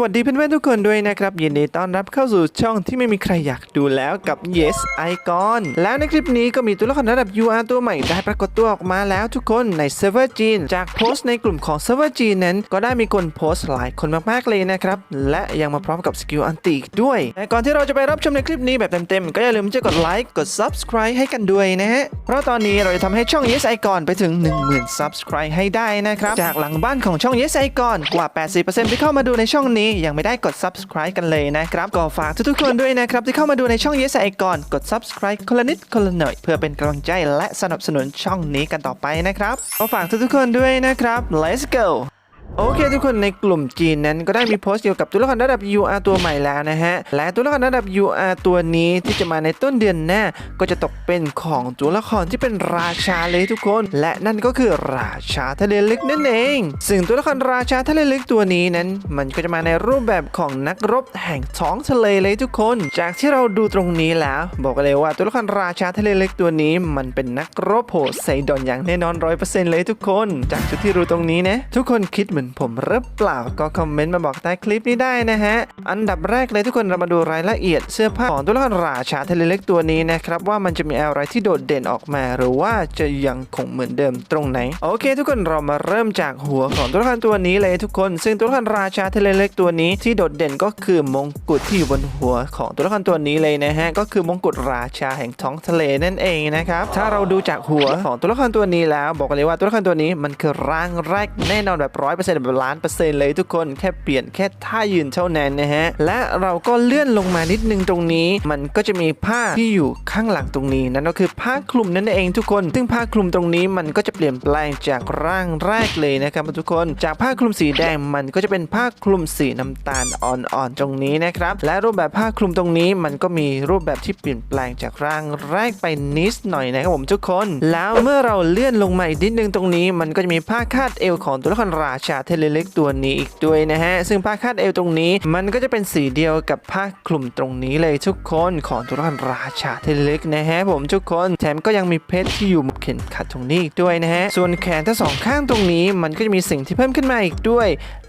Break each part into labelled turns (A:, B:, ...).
A: วัสดีเพื่อนๆทุกคนด้วยนะครับ ยินดีต้อนรับเข้าสู่ช่องที่ไม่มีใครอยากดูแล้วกับ Yes Icon แล้วในคลิปนี้ก็มีตัวละครระดับ UR ตัวใหม่ได้ปรากฏตัวออกมาแล้วทุกคนในเซิร์ฟเวอร์จีนจากโพสต์ในกลุ่มของเซิร์ฟเวอร์จีนนั้น ก็ได้มีคนโพสต์หลายคนมากๆเลยนะครับ และยังมาพร้อมกับสกิลอันติอีกด้วยแต่ก่อนที่เราจะไปรับชมในคลิปนี้แบบเต็มๆก็อย่าลืมจะกดไลค์กด Subscribe ให้กันด้วยนะฮะเพราะตอนนี้เราจะทำให้ช่อง Yes Icon ไปถึง 10,000 Subscribe ให้ได้นะครับจากหลังบ้านของช่อง Yes Icon กว่า 80%ที่เข้ามาดูในช่องนี้ยังไม่ได้กด Subscribe กันเลยนะครับ ก็ฝากทุกๆคนด้วยนะครับ ที่เข้ามาดูในช่อง Yes Icon กด Subscribe คนละนิดคนละหน่อย เพื่อเป็นกำลังใจและสนับสนุนช่องนี้กันต่อไปนะครับก็ฝากทุกๆคนด้วยนะครับ let's go โอเคทุกคนในกลุ่มจีนนั้นก็ได้มีโพสต์เกี่ยวกับตัวละครระดับ UR ตัวใหม่แล้วนะฮะ และตัวละครระดับ UR ตัวนี้ที่จะมาในต้นเดือนหน้า ก็จะตกเป็นของตัวละครที่เป็นราชาเลยทุกคน และนั่นก็คือราชาทะเลลึกนั่นเอง ซึ่งตัวละครราชาทะเลลึกตัวนี้นั้น มันก็จะมาในรูปแบบของนักรบแห่งท้องทะเลเลยทุกคน จากที่เราดูตรงนี้แล้ว บอกเลยว่าตัวละครราชาทะเลลึกตัวนี้ มันเป็นนักรบโหดไซดอนอย่างแน่นอนร้อยเปอร์เซ็นต์เลยทุกคน จากจุดที่รู้ตรงนี้นะทุกคนคิดเหมือนผมหรือเปล่าก็คอมเมนต์มาบอกใต้คลิปนี้ได้นะฮะ อันดับแรกเลยทุกคนเรามาดูรายละเอียดเสื้อผ้าของตัวละครราชาทะเลเล็กตัวนี้นะครับว่ามันจะมีอะไรที่โดดเด่นออกมา หรือว่าจะยังคงเหมือนเดิมตรงไหน โอเค ทุกคนเรามาเริ่มจากหัวของตัวละครตัวนี้เลยทุกคน ซึ่งตัวละครราชาทะเลเล็กตัวนี้ที่โดดเด่นก็คือมงกุฎที่อยู่บนหัวของตัวละครตัวนี้เลยนะฮะก็คือมงกุฎราชาแห่งท้องทะเลนั่นเองนะครับถ้าเราดูจากหัวของตัวละครตัวนี้แล้ว บอกเลยว่าตัวละครตัวนี้มันคือร่างแรกแน่นอนแบบร้อยเปอร์เซ็นแบบล้านเปอร์เซ็นต์เลยทุกคนแค่เปลี่ยนแค่ท่ายืนเท่านั้นนะฮะ และเราก็เลื่อนลงมานิดนึงตรงนี้ มันก็จะมีผ้าที่อยู่ข้างหลังตรงนี้นั่นก็คือผ้าคลุมนั่นเองทุกคน ซึ่งผ้าคลุมตรงนี้มันก็จะเปลี่ยนแปลงจากร่างแรกเลยนะครับทุกคน จากผ้าคลุมสีแดงมันก็จะเป็นผ้าคลุมสีน้ำตาลอ่อนๆตรงนี้นะครับ และรูปแบบผ้าคลุมตรงนี้มันก็มีรูปแบบที่เปลี่ยนแปลงจากร่างแรกไปนิดหน่อยนะครับผมทุกคน แล้วเมื่อเราเลื่อนลงมาอีกนิดนึงตรงนี้ มันก็จะมีผ้าคาดเอวของตัวละครราชาเทเลเล็กตัวนี้อีกด้วยนะฮะ ซึ่งผ้าคาดเอวตรงนี้ มันก็จะเป็นสีเดียวกับผ้าคลุมตรงนี้เลยทุกคนของตัวละครราชาเทเลเล็กนะฮะผมทุกคนแถมก็ยังมีเพชรที่อยู่เข็นขัดตรงนี้อีกด้วยนะฮะ ส่วนแขนทั้งสองข้างตรงนี้ มันก็จะมีสิ่งที่เพิ่มขึ้นมาอีกด้วย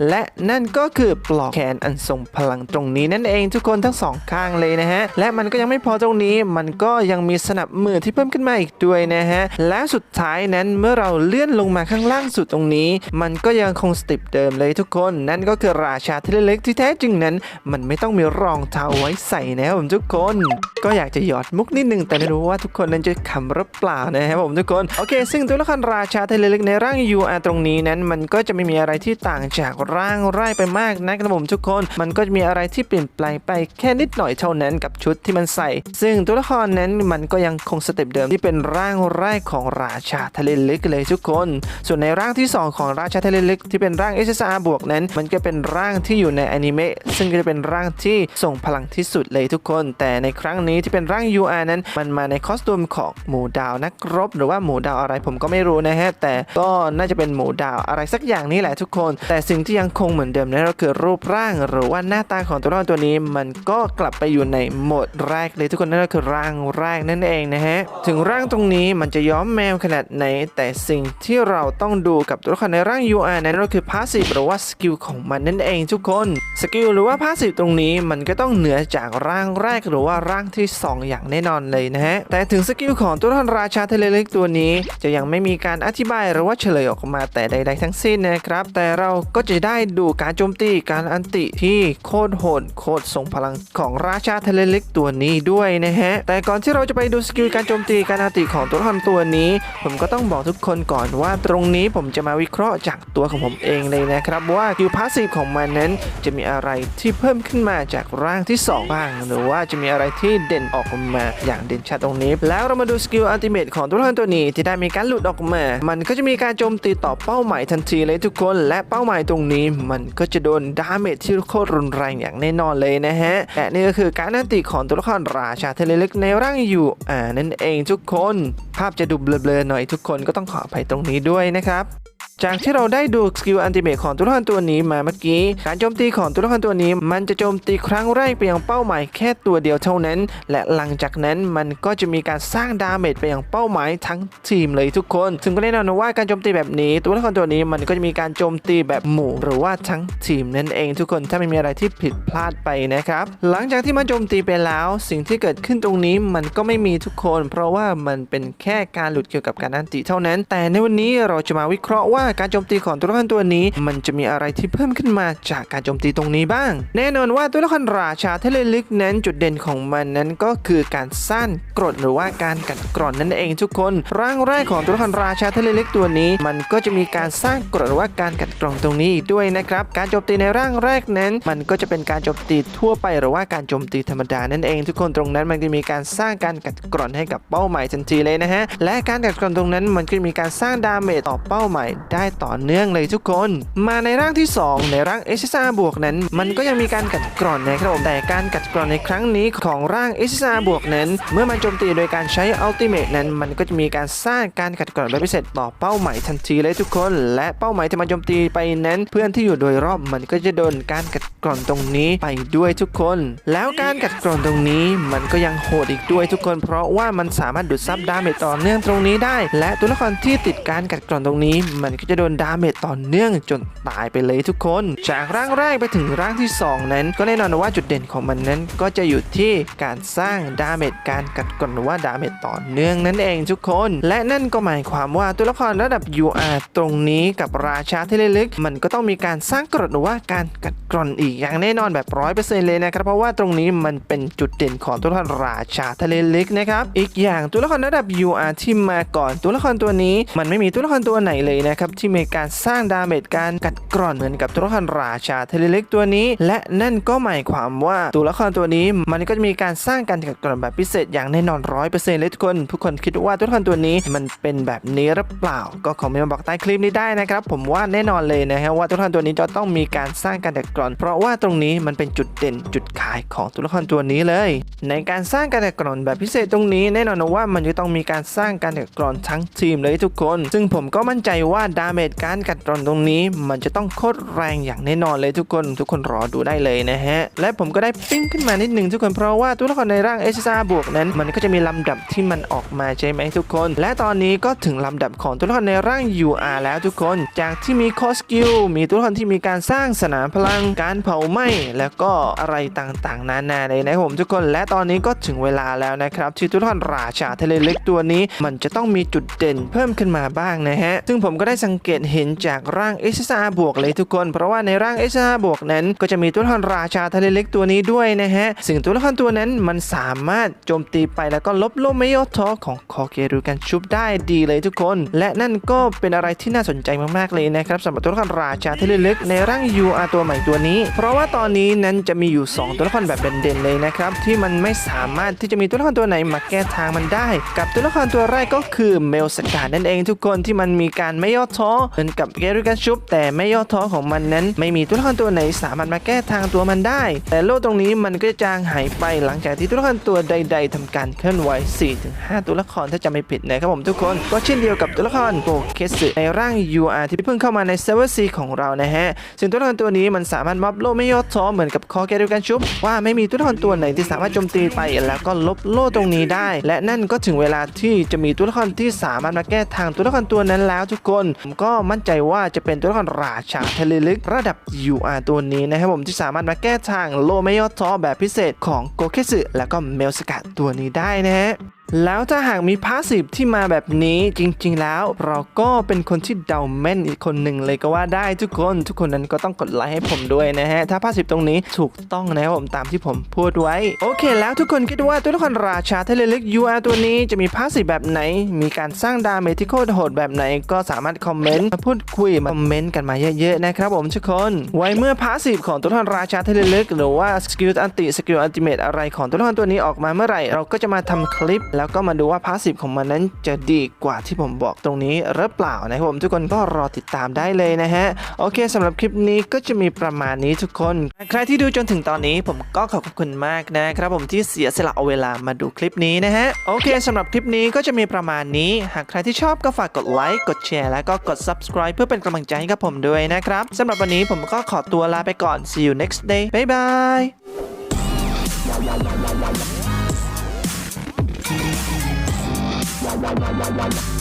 A: และนั่นก็คือปลอกแขนอันทรงพลังตรงนี้นั่นเองทุกคนทั้งสองข้างเลยนะฮะ และมันก็ยังไม่พอตรงนี้ มันก็ยังมีสนับมือที่เพิ่มขึ้นมาอีกด้วยนะฮะ และสุดท้ายนั้นเมื่อเราเลื่อนลงมาข้างล่างสุดตรงนี้ มันก็ยังคงสเติปเดิมเลยทุกคน นั่นก็คือราชาที่เล็กที่แท้จริงนั้น มันไม่ต้องมีรองเท้าไว้ใส่นะครับผมทุกคน ก็อยากจะหยอดมุกนิดนึงแต่ไม่รู้ว่าทุกคนนั้นจะขำหรือเปล่านะครับผมทุกคนโอเค ซึ่งตัวละครราชาทะเลลึกในร่าง UR ตรงนี้นั้น มันก็จะไม่มีอะไรที่ต่างจากร่างไร่ไปมากนะครับผมทุกคน มันก็จะมีอะไรที่เปลี่ยนแปลงไปแค่นิดหน่อยเท่านั้นกับชุดที่มันใส่ ซึ่งตัวละครนั้นมันก็ยังคงสเต็ปเดิมที่เป็นร่างแรกของราชาทะเลลึกเลยทุกคน ส่วนในร่างที่ 2 ของราชาทะเลลึกที่เป็น็นร่าง SSR บวกนั้น มันก็เป็นร่างที่อยู่ในอนิเมะซึ่งก็จะเป็นร่างที่ส่งพลังที่สุดเลยทุกคน แต่ในครั้งนี้ที่เป็นร่าง UR นั้น มันมาในคอสตูมของหมูดาวนักรบ หรือว่าหมูดาวอะไรผมก็ไม่รู้นะฮะ แต่ก็น่าจะเป็นหมูดาวอะไรสักอย่างนี่แหละทุกคน แต่สิ่งที่ยังคงเหมือนเดิมนั่นก็คือรูปร่างหรือว่าหน้าตาของตัวละครตัวนี้ มันก็กลับไปอยู่ในโหมดแรกเลยทุกคนนั่นก็คือร่างแรกนั่นเองนะฮะถึงร่างตรงนี้มันจะย้อมแมวขนาดไหน แต่สิ่งที่เราต้องดูกับตัวละครในร่าง UR นั้นก็คือพาสซีฟหรือว่าสกิลของมันนั่นเองทุกคนสกิลหรือว่าพาสซีฟตรงนี้มันก็ต้องเหนือจากร่างแรกหรือว่าร่างที่ 2 อย่างแน่นอนเลยนะฮะแต่ถึงสกิลของตัวละครราชาทะเลเลึกตัวนี้ จะยังไม่มีการอธิบายหรือว่าเฉลยออกมาแต่ใด ๆ ทั้งสิ้นนะครับ แต่เราก็จะได้ดูการโจมตีการอันติที่โคตรโหดโคตรทรงพลังของราชาทะเลเลึกตัวนี้ด้วยนะฮะแต่ก่อนที่เราจะไปดูสกิลการโจมตีการอันติของตัวละครตัวนี้ ผมก็ต้องบอกทุกคนก่อนว่าตรงนี้ผมจะมาวิเคราะห์จากตัวของผมเเองเลยนะครับว่าสกิลพาสซีฟของมันนั้น จะมีอะไรที่เพิ่มขึ้นมาจากร่างที่สองบ้าง หรือว่าจะมีอะไรที่เด่นออกมาอย่างเด่นชัดตรงนี้ แล้วเรามาดูสกิลอัลติเมทของตัวละครตัวนี้ที่ได้มีการหลุดออกมา มันก็จะมีการโจมตีต่อเป้าหมายทันทีเลยทุกคน และเป้าหมายตรงนี้ มันก็จะโดนดาเมจที่โคตรรุนแรงอย่างแน่นอนเลยนะฮะและนี่ก็คือการอันติของตัวละครราชาเทเลลึกในร่างอยู่อ่านั่นเองทุกคน ภาพจะดูเบลอๆหน่อยทุกคนก็ต้องขออภัยตรงนี้ด้วยนะครับ จากที่เราได้ดูสกิลอันติเมทของตัวละครตัวนี้มาเมื่อกี้ การโจมตีของตัวละครตัวนี้ มันจะโจมตีครั้งแรกไปยังเป้าหมายแค่ตัวเดียวเท่านั้น และหลังจากนั้นมันก็จะมีการสร้างดาเมจไปยังเป้าหมายทั้งทีมเลยทุกคน ซึ่งก็แน่นอนว่าการโจมตีแบบนี้ ตัวละครตัวนี้มันก็จะมีการโจมตีแบบหมู่ หรือว่าทั้งทีมนั่นเองทุกคนถ้าไม่มีอะไรที่ผิดพลาดไปนะครับ หลังจากที่มันโจมตีไปแล้ว สิ่งที่เกิดขึ้นตรงนี้มันก็ไม่มีทุกคน เพราะว่ามันเป็นแค่การหลุดเกี่ยวกับการอันติเท่านั้น แต่ในวันนี้เราจะมาวิเคราะห์ว่าการโจมตีของตัวละครตัวนี้ มันจะมีอะไรที่เพิ่มขึ้นมาจากการโจมตีตรงนี้บ้าง แน่นอนว่าตัวละครราชาเทเลลิกนั้นจุดเด่นของมันนั้นก็คือการสร้างกรดหรือว่าการกัดกร่อนนั่นเองทุกคน ร่างแรกของตัวละครราชาเทเลลิกตัวนี้ มันก็จะมีการสร้างกรดหรือว่าการกัดกร่อนตรงนี้อีกด้วยนะครับ การโจมตีในร่างแรกนั้น มันก็จะเป็นการโจมตีทั่วไปหรือว่าการโจมตีธรรมดานั่นเองทุกคนตรงนั้นมันจะมีการสร้างการกัดกร่อนให้กับเป้าหมายทันทีเลยนะฮะและการกัดกร่อนตรงนั้นมันก็จะมีการสร้างดาเมจต่อเป้าหมายได้ได้ต่อเนื่องเลยทุกคน มาในร่างที่ 2 ในร่าง s อ r บวกนั้น มันก็ยังมีการกัดกร่อนนะครับผมแต่การกัดกร่อนในครั้งนี้ของร่าง s อ r บวกนั้น เมื่อมันโจมตีโดยการใช้อัลติเมทนั้น มันก็จะมีการสร้างการกัดกร่อนแบบพิเศษต่อเป้าหมายทันทีเลยทุกคน และเป้าหมายที่มันโจมตีไปนั้น เพื่อนที่อยู่โดยรอบมันก็จะโดนการกัดกร่อนตรงนี้ไปด้วยทุกคน แล้วการกัดกร่อนตรงนี้ มันก็ยังโหดอีกด้วยทุกคน เพราะว่ามันสามารถดูดซับดาเมจต่อเนื่องตรงนี้ได้ และตัวละครที่ติดการกัดกร่อนตรงนี้ มันก็จะโดนดาเมจต่อเนื่องจนตายไปเลยทุกคน จากร่างแรกไปถึงร่างที่ 2 นั้น ก็แน่นอนว่าจุดเด่นของมันนั้น ก็จะอยู่ที่การสร้างดาเมจการกัดกร่อนว่าดาเมจต่อเนื่องนั่นเองทุกคน และนั่นก็หมายความว่าตัวละครระดับ UR ตรงนี้กับราชาเทเลลึกมันก็ต้องมีการสร้างกรดหรือว่าการกัดกร่อนอีกอย่างแน่นอนแบบร้อยเปอร์เซ็นต์เลยนะครับเพราะว่าตรงนี้มันเป็นจุดเด่นของตัวละครราชาทะเลลึกนะครับอีกอย่างตัวละครระดับ UR ที่มาก่อนตัวละครตัวนี้ มันไม่มีตัวละครตัวไหนเลยนะครับที่มีการสร้างดาเมจการกัดกร่อนเหมือนกับตัวละครราชาเทเลลึกตัวนี้ และนั่นก็หมายความว่าตัวละครตัวนี้มันก็จะมีการสร้างการกัดกร่อนแบบพิเศษอย่างแน่นอนร้อยเปอร์เซ็นต์เลยทุกคนทุกคนคิดว่าตัวละครตัวนี้มันเป็นแบบนี้หรือเปล่า ก็คอมเมนต์มาบอกใต้คลิปนี้ได้นะครับผมว่าแน่นอนเลยนะฮะว่าตัวละครตัวนี้จะต้องมีการสร้างการกัดกร่อน เพราะว่าตรงนี้มันเป็นจุดเด่นจุดขายของตัวละครตัวนี้เลย ในการสร้างการกัดกร่อนแบบพิเศษตรงนี้แน่นอนว่ามันจะต้องมีการสร้างการกัดกร่อนทั้งทีมเลยทุกคน ซึ่งผมก็มั่นใจว่าดาเมจการกัดกร่อนตรงนี้ มันจะต้องโคตรแรงอย่างแน่นอนเลยทุกคนทุกคนรอดูได้เลยนะฮะ และผมก็ได้ปิ้งขึ้นมานิดหนึ่งทุกคนเพราะว่าตัวละครในร่าง s อ r บวกนั้น มันก็จะมีลำดับที่มันออกมาใช่ไหมทุกคน และตอนนี้ก็ถึงลำดับของตัวละครในร่าง UR แล้วทุกคน จากที่มีคอสกิลมีตัวละครที่มีการสร้างสนามพลังการเผาไหม้แล้วก็อะไรต่างๆ นานาเลยนะครับผมทุกคนและตอนนี้ก็ถึงเวลาแล้วนะครับที่ตัวละครราชาทะเลเล็กตัวนี้ มันจะต้องมีจุดเด่นเพิ่มขึ้นมาบ้างนะฮะซึ่งผมก็ได้สังเกตเห็นจากร่าง SSR บวกเลยทุกคน เพราะว่าในร่าง SSR บวกนั้น ก็จะมีตัวละครราชาทะเลเล็กตัวนี้ด้วยนะฮะ ซึ่งตัวละครตัวนั้นมันสามารถโจมตีไปแล้วก็ลบโลเมโยทอของคอเกรุกันชุบได้ดีเลยทุกคน และนั่นก็เป็นอะไรที่น่าสนใจมากๆเลยนะครับสำหรับตัวละครราชาทะเลเล็กในร่าง UR ตัวใหม่ตัวนี้ เพราะว่าตอนนี้นั้นจะมีอยู่ 2 ตัวละครแบบเด่นๆเลยนะครับที่มันไม่สามารถที่จะมีตัวละครตัวไหนมาแก้ทางมันได้ กับตัวละครตัวแรกก็คือเมลสกานั่นเองทุกคนที่มันมีการไม่ย่อท้อเหมือนกับเกรุกันชุบ แต่ไม่ย่อท้อของมันนั้น ไม่มีตัวละครตัวไหนสามารถมาแก้ทางตัวมันได้ แต่โลกตรงนี้มันก็จะจางหายไปหลังจากที่ตัวละครตัวใด ๆทำการเคลื่อนไหว 4-5 ตัวละครถ้าจำไม่ผิดนะครับผมทุกคน ก็เช่นเดียวกับตัวละครโปเคสึในร่าง UR ที่เพิ่งเข้ามาในเซิร์ฟเวอร์ C ของเรานะฮะซึ่งตัวละครตัวนี้มันสามารถมอบโลกไม่ย่อท้อเหมือนกับคอแกดูกันชุบว่าไม่มีตัวละครตัวไหนที่สามารถโจมตีไปแล้วก็ลบโล่ตรงนี้ได้ และนั่นก็ถึงเวลาที่จะมีตัวละครที่สามารถมาแก้ทางตัวละครตัวนั้นแล้วทุกคนก็มั่นใจว่าจะเป็นตัวละครราชาทะเลลึกระดับ UR ตัวนี้นะครับผมที่สามารถมาแก้ทางโลไม่ย่อทอแบบพิเศษของโกเคสึและก็เมลสกัดตัวนี้ได้นะฮะ แล้วถ้าหากมีพาสซีฟที่มาแบบนี้จริงๆ แล้วเราก็เป็นคนที่เดาแม่นอีกคนหนึ่งเลยก็ว่าได้ทุกคนทุกคนนั้นก็ต้องกดไลค์ให้ผมด้วยนะฮะ ถ้าพาสซีฟตรงนี้ถูกต้องนะครับผมตามที่ผมพูดไว้ โอเค แล้วทุกคนคิดว่าตัวละครราชาเทเลลึก UR ตัวนี้จะมีพาสซีฟแบบไหน มีการสร้างดาเมจที่โคตรโหดแบบไหน ก็สามารถคอมเมนต์มาพูดคุยมาคอมเมนต์กันมาเยอะๆนะครับผมทุกคน ไว้เมื่อพาสซีฟของตัวละครราชาเทเลลึกหรือว่าสกิลอันติสกิลอัลติเมทอะไรของตัวละครตัวนี้ออกมาเมื่อไหร่เราก็จะมาทำคลิปแล้วก็มาดูว่าพาสซีฟของมันนั้นจะดีกว่าที่ผมบอกตรงนี้หรือเปล่านะครับผมทุกคนก็รอติดตามได้เลยนะฮะ โอเคสำหรับคลิปนี้ก็จะมีประมาณนี้ทุกคน ใครที่ดูจนถึงตอนนี้ผมก็ขอบคุณมากนะครับผมที่เสียสละเอาเวลามาดูคลิปนี้นะฮะ โอเคสำหรับคลิปนี้ก็จะมีประมาณนี้ หากใครที่ชอบก็ฝากกดไลค์กดแชร์แล้วก็กด subscribe เพื่อเป็นกำลังใจให้กับผมด้วยนะครับสำหรับวันนี้ผมก็ขอตัวลาไปก่อน see you next day bye bye Bye-bye.